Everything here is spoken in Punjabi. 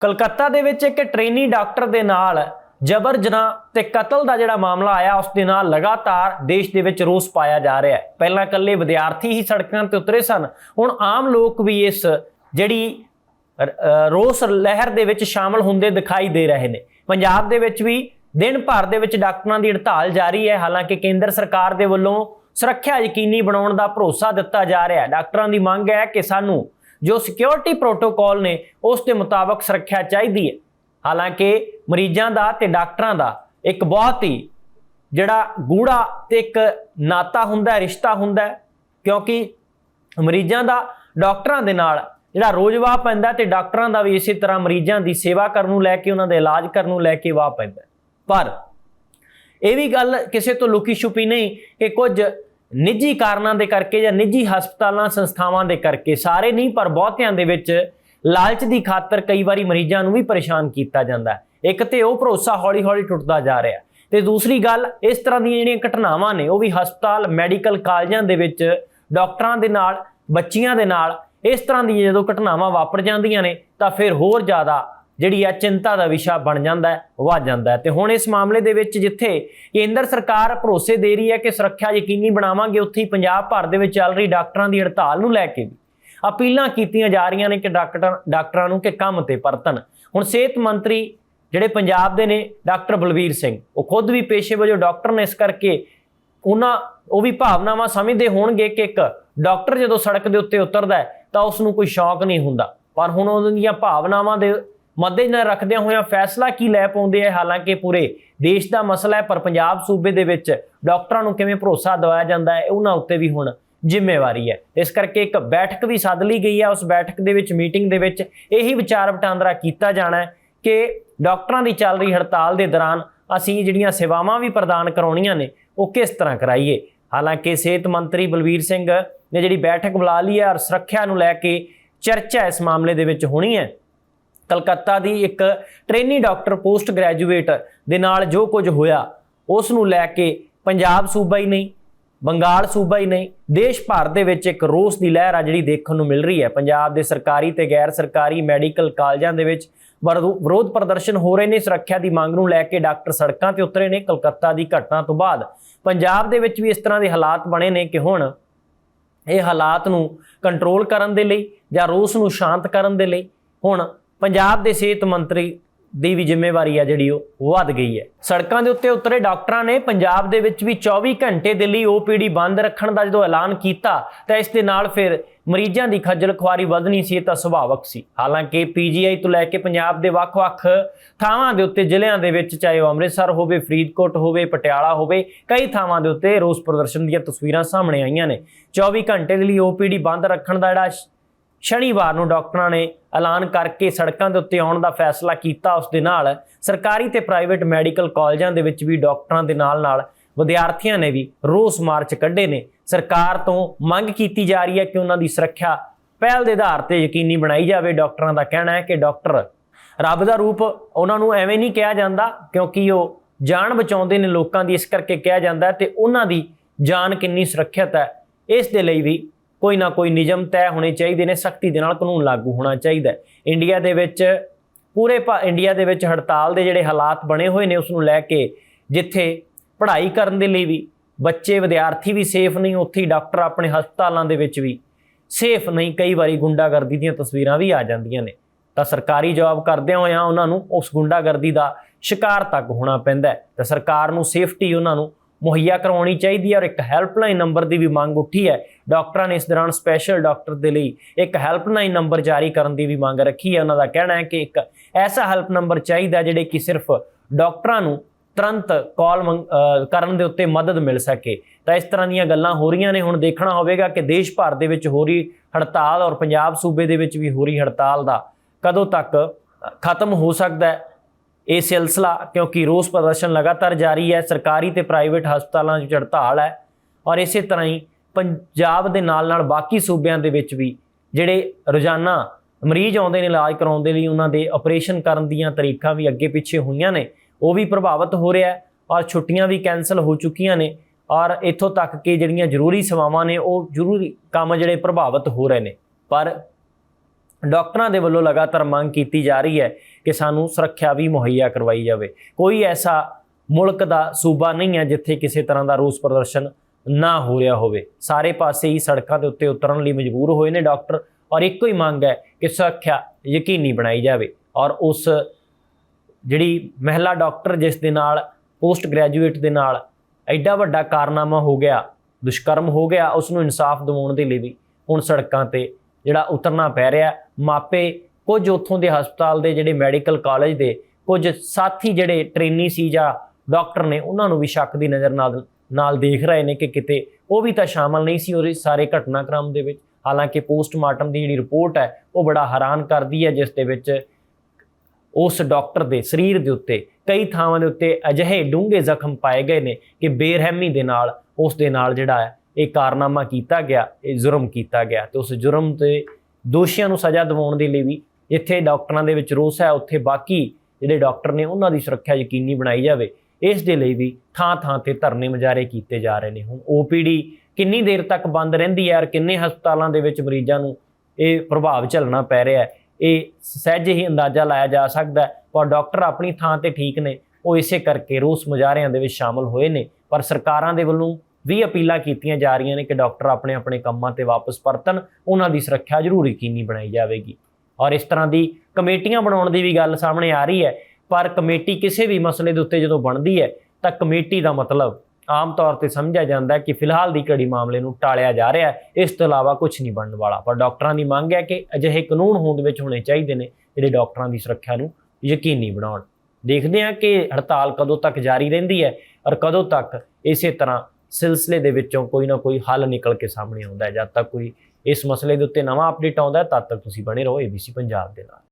ਕਲਕੱਤਾ ਦੇ ਵਿੱਚ ਇੱਕ ਟ੍ਰੇਨੀ ਡਾਕਟਰ ਦੇ ਨਾਲ ਜਬਰ ਜਨਾਹ ਤੇ ਕਤਲ ਦਾ ਜਿਹੜਾ ਮਾਮਲਾ ਆਇਆ, ਉਸ ਦੇ ਨਾਲ ਲਗਾਤਾਰ ਦੇਸ਼ ਦੇ ਵਿੱਚ ਰੋਸ ਪਾਇਆ ਜਾ ਰਿਹਾ ਹੈ। ਪਹਿਲਾਂ ਇਕੱਲੇ ਵਿਦਿਆਰਥੀ ਹੀ ਸੜਕਾਂ ਤੇ ਉਤਰੇ ਸਨ, ਹੁਣ ਆਮ ਲੋਕ ਵੀ ਇਸ ਜਿਹੜੀ ਰੋਸ ਲਹਿਰ ਦੇ ਵਿੱਚ ਸ਼ਾਮਲ ਹੁੰਦੇ ਦਿਖਾਈ ਦੇ ਰਹੇ ਨੇ। ਪੰਜਾਬ ਦੇ ਵਿੱਚ ਵੀ ਦਿਨ ਭਰ ਦੇ ਵਿੱਚ ਡਾਕਟਰਾਂ ਦੀ ਹੜਤਾਲ ਜਾਰੀ ਹੈ। ਹਾਲਾਂਕਿ ਕੇਂਦਰ ਸਰਕਾਰ ਦੇ ਵੱਲੋਂ ਸੁਰੱਖਿਆ ਯਕੀਨੀ ਬਣਾਉਣ ਦਾ ਭਰੋਸਾ ਦਿੱਤਾ ਜਾ ਰਿਹਾ ਹੈ। ਡਾਕਟਰਾਂ ਦੀ ਮੰਗ ਹੈ ਕਿ ਸਾਨੂੰ ਜੋ ਸਿਕਿਉਰਿਟੀ ਪ੍ਰੋਟੋਕਾਲ ਨੇ, ਉਸ ਦੇ ਮੁਤਾਬਕ ਸੁਰੱਖਿਆ ਚਾਹੀਦੀ ਹੈ। ਹਾਲਾਂਕਿ ਮਰੀਜ਼ਾਂ ਦਾ ਤੇ ਡਾਕਟਰਾਂ ਦਾ ਇੱਕ ਬਹੁਤ ਹੀ ਜਿਹੜਾ ਗੂੜਾ ਤੇ ਇੱਕ ਨਾਤਾ ਹੁੰਦਾ ਹੈ ਰਿਸ਼ਤਾ ਹੁੰਦਾ ਹੈ, ਕਿਉਂਕਿ ਮਰੀਜ਼ਾਂ ਦਾ ਡਾਕਟਰਾਂ ਦੇ ਨਾਲ ਜਿਹੜਾ ਰੋਜ਼ ਵਾਹ ਪੈਂਦਾ ਤੇ ਡਾਕਟਰਾਂ ਦਾ ਵੀ ਇਸੇ ਤਰ੍ਹਾਂ ਮਰੀਜ਼ਾਂ ਦੀ ਸੇਵਾ ਕਰਨ ਨੂੰ ਲੈ ਕੇ, ਉਹਨਾਂ ਦਾ ਇਲਾਜ ਕਰਨ ਨੂੰ ਲੈ ਕੇ ਵਾਹ ਪੈਂਦਾ ਪਰ ਇਹ ਵੀ ਗੱਲ ਕਿਸੇ ਤੋਂ ਲੁਕੀ ਛੁਪੀ ਨਹੀਂ ਕਿ ਕੁਝ ਨਿੱਜੀ ਕਾਰਨਾਂ ਦੇ ਕਰਕੇ ਜਾਂ ਨਿੱਜੀ ਹਸਪਤਾਲਾਂ, ਸੰਸਥਾਵਾਂ ਦੇ ਕਰਕੇ ਸਾਰੇ ਨਹੀਂ, ਪਰ ਬਹੁਤਿਆਂ ਦੇ ਵਿੱਚ ਲਾਲਚ ਦੀ ਖਾਤਰ ਕਈ ਵਾਰੀ ਮਰੀਜ਼ਾਂ ਨੂੰ ਵੀ ਪਰੇਸ਼ਾਨ ਕੀਤਾ ਜਾਂਦਾ ਹੈ। ਇੱਕ ਤੇ ਉਹ ਭਰੋਸਾ ਹੌਲੀ-ਹੌਲੀ ਟੁੱਟਦਾ ਜਾ ਰਿਹਾ ਤੇ ਦੂਸਰੀ ਗੱਲ, ਇਸ ਤਰ੍ਹਾਂ ਦੀਆਂ ਜਿਹੜੀਆਂ ਘਟਨਾਵਾਂ ਨੇ, ਉਹ ਵੀ ਹਸਪਤਾਲ, ਮੈਡੀਕਲ ਕਾਲਜਾਂ ਦੇ ਵਿੱਚ ਡਾਕਟਰਾਂ ਦੇ ਨਾਲ, ਬੱਚੀਆਂ ਦੇ ਨਾਲ, ਇਸ ਤਰ੍ਹਾਂ ਦੀਆਂ ਜਦੋਂ ਘਟਨਾਵਾਂ ਵਾਪਰ ਜਾਂਦੀਆਂ ਨੇ, ਤਾਂ ਫਿਰ ਹੋਰ ਜ਼ਿਆਦਾ ਜਿਹੜੀ ਆ ਚਿੰਤਾ ਦਾ ਵਿਸ਼ਾ ਬਣ ਜਾਂਦਾ ਹੈ, ਵੱਧ ਜਾਂਦਾ ਹੈ। ਤੇ ਹੁਣ ਇਸ ਮਾਮਲੇ ਦੇ ਵਿੱਚ ਜਿੱਥੇ ਕੇਂਦਰ ਸਰਕਾਰ ਭਰੋਸੇ ਦੇ ਰਹੀ ਹੈ ਕਿ ਸੁਰੱਖਿਆ ਯਕੀਨੀ ਬਣਾਵਾਂਗੇ, ਉੱਥੇ ਹੀ ਪੰਜਾਬ ਭਰ ਦੇ ਵਿੱਚ ਚੱਲ ਰਹੀ ਡਾਕਟਰਾਂ ਦੀ ਹੜਤਾਲ ਨੂੰ ਲੈ ਕੇ ਵੀ ਅਪੀਲਾਂ ਕੀਤੀਆਂ ਜਾ ਰਹੀਆਂ ਨੇ ਕਿ ਡਾਕਟਰ, ਡਾਕਟਰਾਂ ਨੂੰ ਕਿ ਕੰਮ ਤੇ ਪਰਤਣ। ਹੁਣ ਸਿਹਤ ਮੰਤਰੀ ਜਿਹੜੇ ਪੰਜਾਬ ਦੇ ਨੇ, ਡਾਕਟਰ ਬਲਵੀਰ ਸਿੰਘ, ਉਹ ਖੁਦ ਵੀ ਪੇਸ਼ੇ ਵਜੋਂ ਡਾਕਟਰ ਨੇ ਇਸ ਕਰਕੇ ਉਹਨਾਂ, ਉਹ ਵੀ ਭਾਵਨਾਵਾਂ ਸਮਝਦੇ ਹੋਣਗੇ ਕਿ ਇੱਕ ਡਾਕਟਰ ਜਦੋਂ ਸੜਕ ਦੇ ਉੱਤੇ ਉਤਰਦਾ ਤਾਂ ਉਸ ਨੂੰ ਕੋਈ ਸ਼ੌਕ ਨਹੀਂ ਹੁੰਦਾ। ਪਰ ਹੁਣ ਉਹਨਾਂ ਦੀਆਂ ਭਾਵਨਾਵਾਂ ਦੇ ਮੱਦੇਨਜ਼ਰ ਰੱਖਦਿਆਂ ਹੋਇਆਂ ਫੈਸਲਾ ਕੀ ਲੈ ਪਾਉਂਦੇ ਹੈ ਹਾਲਾਂਕਿ ਪੂਰੇ ਦੇਸ਼ ਦਾ ਮਸਲਾ ਹੈ, ਪਰ ਪੰਜਾਬ ਸੂਬੇ ਦੇ ਵਿੱਚ ਡਾਕਟਰਾਂ ਨੂੰ ਕਿਵੇਂ ਭਰੋਸਾ ਦਿਵਾਇਆ ਜਾਂਦਾ ਹੈ, ਉਹਨਾਂ ਉੱਤੇ ਵੀ ਹੁਣ ਜ਼ਿੰਮੇਵਾਰੀ ਹੈ। ਇਸ ਕਰਕੇ ਇੱਕ ਬੈਠਕ ਵੀ ਸੱਦ ਲਈ ਗਈ ਹੈ। ਉਸ ਬੈਠਕ ਦੇ ਵਿੱਚ, ਮੀਟਿੰਗ ਦੇ ਵਿੱਚ ਇਹੀ ਵਿਚਾਰ ਵਟਾਂਦਰਾ ਕੀਤਾ ਜਾਣਾ ਹੈ ਕਿ ਡਾਕਟਰਾਂ ਦੀ ਚੱਲ ਰਹੀ ਹੜਤਾਲ ਦੇ ਦੌਰਾਨ ਅਸੀਂ ਜਿਹੜੀਆਂ ਸੇਵਾਵਾਂ ਵੀ ਪ੍ਰਦਾਨ ਕਰਾਉਣੀਆਂ ਨੇ, ਉਹ ਕਿਸ ਤਰ੍ਹਾਂ ਕਰਾਈਏ? ਹਾਲਾਂਕਿ ਸਿਹਤ ਮੰਤਰੀ ਬਲਬੀਰ ਸਿੰਘ ਨੇ ਜਿਹੜੀ ਬੈਠਕ ਬੁਲਾ ਲਈ ਹੈ ਔਰ ਸੁਰੱਖਿਆ ਨੂੰ ਲੈ ਕੇ ਚਰਚਾ ਇਸ ਮਾਮਲੇ ਦੇ ਵਿੱਚ ਹੋਣੀ ਹੈ। ਕਲਕੱਤਾ ਦੀ ਇੱਕ ਟ੍ਰੇਨੀ ਡਾਕਟਰ ਪੋਸਟ ਗ੍ਰੈਜੂਏਟ ਦੇ ਨਾਲ ਜੋ ਕੁਝ ਹੋਇਆ, ਉਸ ਨੂੰ ਲੈ ਕੇ ਪੰਜਾਬ ਸੂਬਾ ਹੀ ਨਹੀਂ, ਬੰਗਾਲ ਸੂਬਾ ਹੀ ਨਹੀਂ, ਦੇਸ਼ ਭਰ ਦੇ ਵਿੱਚ ਇੱਕ ਰੋਸ ਦੀ ਲਹਿਰ ਆ ਜਿਹੜੀ ਦੇਖਣ ਨੂੰ ਮਿਲ ਰਹੀ ਹੈ। ਪੰਜਾਬ ਦੇ ਸਰਕਾਰੀ ਤੇ ਗੈਰ ਸਰਕਾਰੀ ਮੈਡੀਕਲ ਕਾਲਜਾਂ ਦੇ ਵਿੱਚ ਵਰਦੂ- ਵਿਰੋਧ ਪ੍ਰਦਰਸ਼ਨ ਹੋ ਰਹੇ ਨੇ, ਸੁਰੱਖਿਆ ਦੀ ਮੰਗ ਨੂੰ ਲੈ ਕੇ ਡਾਕਟਰ ਸੜਕਾਂ ਤੇ ਉਤਰੇ ਨੇ, ਕਲਕੱਤਾ ਦੀ ਘਟਨਾ ਤੋਂ ਬਾਅਦ। ਪੰਜਾਬ ਦੇ ਵਿੱਚ ਵੀ ਇਸ ਤਰ੍ਹਾਂ ਦੇ ਹਾਲਾਤ ਬਣੇ ਨੇ ਕਿ ਹੁਣ ਇਹ ਹਾਲਾਤ ਨੂੰ ਕੰਟਰੋਲ ਕਰਨ ਦੇ ਲਈ ਜਾਂ ਰੋਸ ਨੂੰ ਸ਼ਾਂਤ ਕਰਨ ਦੇ ਲਈ ਹੁਣ ਪੰਜਾਬ ਦੇ ਸਿਹਤ ਮੰਤਰੀ ਦੀ ਵੀ ਜ਼ਿੰਮੇਵਾਰੀ ਆ ਜਿਹੜੀ ਉਹ ਵੱਧ ਗਈ ਹੈ। ਸੜਕਾਂ ਦੇ ਉੱਤੇ ਉਤਰੇ ਡਾਕਟਰਾਂ ਨੇ ਪੰਜਾਬ ਦੇ ਵਿੱਚ ਵੀ 24 ਘੰਟੇ ਦੇ ਲਈ ਓਪੀਡੀ ਬੰਦ ਰੱਖਣ ਦਾ ਜਦੋਂ ਐਲਾਨ ਕੀਤਾ, ਤਾਂ ਇਸ ਦੇ ਨਾਲ ਫਿਰ ਮਰੀਜ਼ਾਂ ਦੀ ਖੱਜਲ ਖੁਆਰੀ ਵਧਣੀ ਸੀ ਇਹ ਤਾਂ ਸੁਭਾਵਕ ਸੀ। ਹਾਲਾਂਕਿ ਪੀਜੀਆਈ ਤੋਂ ਲੈ ਕੇ ਪੰਜਾਬ ਦੇ ਵੱਖ-ਵੱਖ ਥਾਵਾਂ ਦੇ ਉੱਤੇ ਜ਼ਿਲ੍ਹਿਆਂ ਦੇ ਵਿੱਚ, ਚਾਹੇ ਉਹ ਅੰਮ੍ਰਿਤਸਰ ਹੋਵੇ, ਫਰੀਦਕੋਟ ਹੋਵੇ, ਪਟਿਆਲਾ ਹੋਵੇ, ਕਈ ਥਾਵਾਂ ਦੇ ਉੱਤੇ ਰੋਸ ਪ੍ਰਦਰਸ਼ਨ ਦੀਆਂ ਤਸਵੀਰਾਂ ਸਾਹਮਣੇ ਆਈਆਂ ਨੇ। 24 ਘੰਟੇ ਦੇ ਲਈ ਓਪੀਡੀ ਬੰਦ ਰੱਖਣ ਦਾ ਜਿਹੜਾ ਸ਼ਨੀਵਾਰ ਨੂੰ ਡਾਕਟਰਾਂ ਨੇ ਐਲਾਨ ਕਰਕੇ ਸੜਕਾਂ ਦੇ ਉੱਤੇ ਆਉਣ ਦਾ ਫੈਸਲਾ ਕੀਤਾ ਉਸ ਦੇ ਨਾਲ। ਸਰਕਾਰੀ ਤੇ ਪ੍ਰਾਈਵੇਟ ਮੈਡੀਕਲ ਕਾਲਜਾਂ ਦੇ ਵਿੱਚ ਵੀ ਡਾਕਟਰਾਂ ਦੇ ਨਾਲ-ਨਾਲ ਵਿਦਿਆਰਥੀਆਂ ਨੇ ਵੀ ਰੋਸ ਮਾਰਚ ਕੱਢੇ ਨੇ। ਸਰਕਾਰ ਤੋਂ ਮੰਗ ਕੀਤੀ ਜਾ ਰਹੀ ਹੈ ਕਿ ਉਹਨਾਂ ਦੀ ਸੁਰੱਖਿਆ ਪਹਿਲ ਦੇ ਆਧਾਰ ਤੇ ਯਕੀਨੀ ਬਣਾਈ ਜਾਵੇ। ਡਾਕਟਰਾਂ ਦਾ ਕਹਿਣਾ ਹੈ ਕਿ ਡਾਕਟਰ ਰੱਬ ਦਾ ਰੂਪ ਉਹਨਾਂ ਨੂੰ ਐਵੇਂ ਨਹੀਂ ਕਿਹਾ ਜਾਂਦਾ, ਕਿਉਂਕਿ ਉਹ ਜਾਨ ਬਚਾਉਂਦੇ ਨੇ। ਲੋਕਾਂ ਦੀ ਇਸ ਕਰਕੇ ਕਿਹਾ ਜਾਂਦਾ ਹੈ ਤੇ ਉਹਨਾਂ ਦੀ ਜਾਨ ਕਿੰਨੀ ਸੁਰੱਖਿਅਤ ਹੈ, ਇਸ ਦੇ ਲਈ ਵੀ ਕੋਈ ਨਾ ਕੋਈ ਨਿਯਮ ਤੈਅ ਹੋਣੇ ਚਾਹੀਦੇ ਨੇ, ਸਖਤੀ ਦੇ ਨਾਲ ਕਾਨੂੰਨ ਲਾਗੂ ਹੋਣਾ ਚਾਹੀਦਾ ਇੰਡੀਆ ਦੇ ਵਿੱਚ ਪੂਰੇ ਭਾ- ਇੰਡੀਆ ਦੇ ਵਿੱਚ ਹੜਤਾਲ ਦੇ ਜਿਹੜੇ ਹਾਲਾਤ ਬਣੇ ਹੋਏ ਨੇ ਉਸ ਨੂੰ ਲੈ ਕੇ ਜਿੱਥੇ ਪੜ੍ਹਾਈ ਕਰਨ ਦੇ ਲਈ ਵੀ ਬੱਚੇ, ਵਿਦਿਆਰਥੀ ਵੀ ਸੇਫ ਨਹੀਂ, ਉੱਥੇ ਹੀ ਡਾਕਟਰ ਆਪਣੇ ਹਸਪਤਾਲਾਂ ਦੇ ਵਿੱਚ ਵੀ ਸੇਫ ਨਹੀਂ, ਕਈ ਵਾਰੀ ਗੁੰਡਾਗਰਦੀ ਦੀਆਂ ਤਸਵੀਰਾਂ ਵੀ ਆ ਜਾਂਦੀਆਂ ਨੇ। ਤਾਂ ਸਰਕਾਰੀ ਜੌਬ ਕਰਦਿਆਂ ਹੋਇਆਂ ਉਹਨਾਂ ਨੂੰ ਉਸ ਗੁੰਡਾਗਰਦੀ ਦਾ ਸ਼ਿਕਾਰ ਤੱਕ ਹੋਣਾ ਪੈਂਦਾ ਤਾਂ ਸਰਕਾਰ ਨੂੰ ਸੇਫਟੀ ਉਹਨਾਂ ਨੂੰ ਮੁਹੱਈਆ ਕਰਵਾਉਣੀ ਚਾਹੀਦੀ ਹੈ ਔਰ ਇੱਕ ਹੈਲਪਲਾਈਨ ਨੰਬਰ ਦੀ ਵੀ ਮੰਗ ਉੱਠੀ ਹੈ ਡਾਕਟਰਾਂ ਨੇ ਇਸ ਦੌਰਾਨ ਸਪੈਸ਼ਲ ਡਾਕਟਰ ਦੇ ਲਈ ਇੱਕ ਹੈਲਪਲਾਈਨ ਨੰਬਰ ਜਾਰੀ ਕਰਨ ਦੀ ਵੀ ਮੰਗ ਰੱਖੀ ਹੈ। ਉਹਨਾਂ ਦਾ ਕਹਿਣਾ ਹੈ ਕਿ ਇੱਕ ਐਸਾ ਹੈਲਪ ਨੰਬਰ ਚਾਹੀਦਾ ਜਿਹੜੇ ਕਿ ਸਿਰਫ ਡਾਕਟਰਾਂ ਨੂੰ ਤੁਰੰਤ ਕਾਲ ਕਰਨ ਦੇ ਉੱਤੇ ਮਦਦ ਮਿਲ ਸਕੇ। ਤਾਂ ਇਸ ਤਰ੍ਹਾਂ ਦੀਆਂ ਗੱਲਾਂ ਹੋ ਰਹੀਆਂ ਨੇ। ਹੁਣ ਦੇਖਣਾ ਹੋਵੇਗਾ ਕਿ ਦੇਸ਼ ਭਰ ਦੇ ਵਿੱਚ ਹੋ ਰਹੀ ਹੜਤਾਲ ਔਰ ਪੰਜਾਬ ਸੂਬੇ ਦੇ ਵਿੱਚ ਵੀ ਹੋ ਰਹੀ ਹੜਤਾਲ ਦਾ ਕਦੋਂ ਤੱਕ ਖਤਮ ਹੋ ਸਕਦਾ ਹੈ, ਇਹ ਸਿਲਸਿਲਾ, ਕਿਉਂਕਿ ਰੋਸ ਪ੍ਰਦਰਸ਼ਨ ਲਗਾਤਾਰ ਜਾਰੀ ਹੈ। ਸਰਕਾਰੀ ਤੇ ਪ੍ਰਾਈਵੇਟ ਹਸਪਤਾਲਾਂ ਵਿੱਚ ਹੜਤਾਲ ਹੈ ਔਰ ਇਸੇ ਤਰ੍ਹਾਂ ਹੀ ਪੰਜਾਬ ਦੇ ਨਾਲ ਨਾਲ ਬਾਕੀ ਸੂਬਿਆਂ ਦੇ ਵਿੱਚ ਵੀ ਜਿਹੜੇ ਰੋਜ਼ਾਨਾ ਮਰੀਜ਼ ਆਉਂਦੇ ਨੇ, ਇਲਾਜ ਕਰਾਉਣ ਦੇ ਲਈ ਉਹਨਾਂ ਦੇ ਆਪਰੇਸ਼ਨ ਕਰਨ ਦੀਆਂ ਤਰੀਕਾਂ ਵੀ ਅੱਗੇ ਪਿੱਛੇ ਹੋਈਆਂ ਨੇ, ਉਹ ਵੀ ਪ੍ਰਭਾਵਿਤ ਹੋ ਰਿਹਾ ਔਰ ਛੁੱਟੀਆਂ ਵੀ ਕੈਨਸਲ ਹੋ ਚੁੱਕੀਆਂ ਨੇ ਔਰ ਇੱਥੋਂ ਤੱਕ ਕਿ ਜਿਹੜੀਆਂ ਜ਼ਰੂਰੀ ਸੇਵਾਵਾਂ ਨੇ, ਉਹ ਜ਼ਰੂਰੀ ਕੰਮ ਜਿਹੜੇ ਪ੍ਰਭਾਵਿਤ ਹੋ ਰਹੇ ਨੇ। ਪਰ ਡਾਕਟਰਾਂ ਦੇ ਵੱਲੋਂ ਲਗਾਤਾਰ ਮੰਗ ਕੀਤੀ ਜਾ ਰਹੀ ਹੈ ਕਿ ਸਾਨੂੰ ਸੁਰੱਖਿਆ ਵੀ ਮੁਹੱਈਆ ਕਰਵਾਈ ਜਾਵੇ। ਕੋਈ ਐਸਾ ਮੁਲਕ ਦਾ ਸੂਬਾ ਨਹੀਂ ਹੈ ਜਿੱਥੇ ਕਿਸੇ ਤਰ੍ਹਾਂ ਦਾ ਰੋਸ ਪ੍ਰਦਰਸ਼ਨ ਨਾ ਹੋ ਰਿਹਾ ਹੋਵੇ। ਸਾਰੇ ਪਾਸੇ ਹੀ ਸੜਕਾਂ ਦੇ ਉੱਤੇ ਉਤਰਨ ਲਈ ਮਜਬੂਰ ਹੋਏ ਨੇ ਡਾਕਟਰ ਔਰ ਇੱਕੋ ਹੀ ਮੰਗ ਹੈ ਕਿ ਸੁਰੱਖਿਆ ਯਕੀਨੀ ਬਣਾਈ ਜਾਵੇ ਔਰ ਉਸ ਜਿਹੜੀ ਮਹਿਲਾ ਡਾਕਟਰ ਜਿਸ ਦੇ ਨਾਲ, ਪੋਸਟ ਗ੍ਰੈਜੂਏਟ ਦੇ ਨਾਲ ਐਡਾ ਵੱਡਾ ਕਾਰਨਾਮਾ ਹੋ ਗਿਆ, ਦੁਸ਼ਕਰਮ ਹੋ ਗਿਆ ਉਸ ਨੂੰ ਇਨਸਾਫ ਦਿਵਾਉਣ ਦੇ ਲਈ ਵੀ ਹੁਣ ਸੜਕਾਂ ਤੇ ਜਿਹੜਾ ਉਤਰਨਾ ਪੈ ਰਿਹਾ। ਮਾਪੇ ਕੁਝ ਉੱਥੋਂ ਦੇ ਹਸਪਤਾਲ ਦੇ ਜਿਹੜੇ ਮੈਡੀਕਲ ਕਾਲਜ ਦੇ ਕੁਝ ਸਾਥੀ ਜਿਹੜੇ ਟ੍ਰੇਨੀ ਸੀ ਜਾਂ ਡਾਕਟਰ ਨੇ, ਉਹਨਾਂ ਨੂੰ ਵੀ ਸ਼ੱਕ ਦੀ ਨਜ਼ਰ ਨਾਲ ਨਾਲ ਦੇਖ ਰਹੇ ਨੇ ਕਿ ਕਿਤੇ ਉਹ ਵੀ ਤਾਂ ਸ਼ਾਮਲ ਨਹੀਂ ਸੀ ਉਹਦੇ ਸਾਰੇ ਘਟਨਾਕ੍ਰਮ ਦੇ ਵਿੱਚ। ਹਾਲਾਂਕਿ ਪੋਸਟਮਾਰਟਮ ਦੀ ਜਿਹੜੀ ਰਿਪੋਰਟ ਹੈ, ਉਹ ਬੜਾ ਹੈਰਾਨ ਕਰਦੀ ਹੈ, ਜਿਸ ਦੇ ਵਿੱਚ ਉਸ ਡਾਕਟਰ ਦੇ ਸਰੀਰ ਦੇ ਉੱਤੇ ਕਈ ਥਾਵਾਂ ਦੇ ਉੱਤੇ ਅਜਿਹੇ ਡੂੰਘੇ ਜ਼ਖਮ ਪਾਏ ਗਏ ਨੇ ਕਿ ਬੇਰਹਿਮੀ ਦੇ ਨਾਲ ਉਸ ਦੇ ਨਾਲ ਜਿਹੜਾ ਹੈ, ਇਹ ਕਾਰਨਾਮਾ ਕੀਤਾ ਗਿਆ, ਇਹ ਜੁਰਮ ਕੀਤਾ ਗਿਆ ਤੇ ਉਸ ਜੁਰਮ ਤੇ ਦੋਸ਼ੀਆਂ ਨੂੰ ਸਜ਼ਾ ਦਿਵਾਉਣ ਦੇ ਲਈ ਵੀ ਜਿੱਥੇ ਡਾਕਟਰਾਂ ਦੇ ਵਿੱਚ ਰੋਸ ਹੈ। ਉੱਥੇ ਬਾਕੀ ਜਿਹੜੇ ਡਾਕਟਰ ਨੇ, ਉਹਨਾਂ ਦੀ ਸੁਰੱਖਿਆ ਯਕੀਨੀ ਬਣਾਈ ਜਾਵੇ। ਇਸ ਦੇ ਲਈ ਵੀ ਥਾਂ ਥਾਂ ਤੇ ਧਰਨੇ ਮੁਜ਼ਾਹਰੇ ਕੀਤੇ ਜਾ ਰਹੇ ਨੇ। ਹੁਣ ਓਪੀਡੀ ਕਿੰਨੀ ਦੇਰ ਤੱਕ ਬੰਦ ਰਹਿੰਦੀ ਹੈ ਔਰ ਕਿੰਨੇ ਹਸਪਤਾਲਾਂ ਦੇ ਵਿੱਚ ਮਰੀਜ਼ਾਂ ਨੂੰ ਇਹ ਪ੍ਰਭਾਵ ਝੱਲਣਾ ਪੈ ਰਿਹਾ ਹੈ? ਇਹ ਸਹਿਜ ਹੀ ਅੰਦਾਜ਼ਾ ਲਾਇਆ ਜਾ ਸਕਦਾ ਹੈ। ਪਰ ਡਾਕਟਰ ਆਪਣੀ ਥਾਂ ਤੇ ਠੀਕ ਨੇ, ਉਹ ਇਸੇ ਕਰਕੇ ਰੋਸ ਮੁਜ਼ਾਹਰਿਆਂ ਦੇ ਵਿੱਚ ਸ਼ਾਮਲ ਹੋਏ ਨੇ। ਪਰ ਸਰਕਾਰਾਂ ਦੇ ਵੱਲੋਂ ਵੀ ਅਪੀਲਾਂ ਕੀਤੀਆਂ ਜਾ ਰਹੀਆਂ ਨੇ ਕਿ ਡਾਕਟਰ ਆਪਣੇ ਆਪਣੇ ਕੰਮਾਂ ਤੇ ਵਾਪਸ ਪਰਤਣ। ਉਹਨਾਂ ਦੀ ਸੁਰੱਖਿਆ ਜ਼ਰੂਰ ਯਕੀਨੀ ਬਣਾਈ ਜਾਵੇਗੀ? ਔਰ ਇਸ ਤਰ੍ਹਾਂ ਦੀ ਕਮੇਟੀਆਂ ਬਣਾਉਣ ਦੀ ਵੀ ਗੱਲ ਸਾਹਮਣੇ ਆ ਰਹੀ ਹੈ। ਪਰ ਕਮੇਟੀ ਕਿਸੇ ਵੀ ਮਸਲੇ ਦੇ ਉੱਤੇ ਜਦੋਂ ਬਣਦੀ ਹੈ, ਤਾਂ ਕਮੇਟੀ ਦਾ ਮਤਲਬ ਆਮ ਤੌਰ ਤੇ ਸਮਝਿਆ ਜਾਂਦਾ ਹੈ ਕਿ ਫਿਲਹਾਲ ਦੀ ਘੜੀ ਮਾਮਲੇ ਨੂੰ ਟਾਲਿਆ ਜਾ ਰਿਹਾ ਹੈ। ਇਸ ਤੋਂ ਇਲਾਵਾ ਕੁਝ ਨਹੀਂ ਬਣਨ ਵਾਲਾ। ਪਰ ਡਾਕਟਰਾਂ ਦੀ ਮੰਗ ਹੈ ਕਿ ਅਜਿਹੇ ਕਾਨੂੰਨ ਹੋਂਦ ਵਿੱਚ ਹੋਣੇ ਚਾਹੀਦੇ ਨੇ, ਜਿਹੜੇ ਡਾਕਟਰਾਂ ਦੀ ਸੁਰੱਖਿਆ ਨੂੰ ਯਕੀਨੀ ਬਣਾਉਣ। ਦੇਖਦੇ ਹਾਂ ਕਿ ਹੜਤਾਲ ਕਦੋਂ ਤੱਕ ਜਾਰੀ ਰਹਿੰਦੀ ਹੈ ਔਰ ਕਦੋਂ ਤੱਕ ਇਸੇ ਤਰ੍ਹਾਂ ਸਿਲਸਿਲੇ ਦੇ ਵਿੱਚੋਂ ਕੋਈ ਨਾ ਕੋਈ ਹੱਲ ਨਿਕਲ ਕੇ ਸਾਹਮਣੇ ਆਉਂਦਾ ਹੈ। ਜਦ ਤੱਕ ਕੋਈ ਇਸ ਮਸਲੇ ਦੇ ਉੱਤੇ ਨਵਾਂ ਅਪਡੇਟ ਆਉਂਦਾ ਹੈ, ਤਦ ਤੱਕ ਤੁਸੀਂ ਬਣੇ ਰਹੋ ABC ਪੰਜਾਬ ਦੇ ਨਾਲ।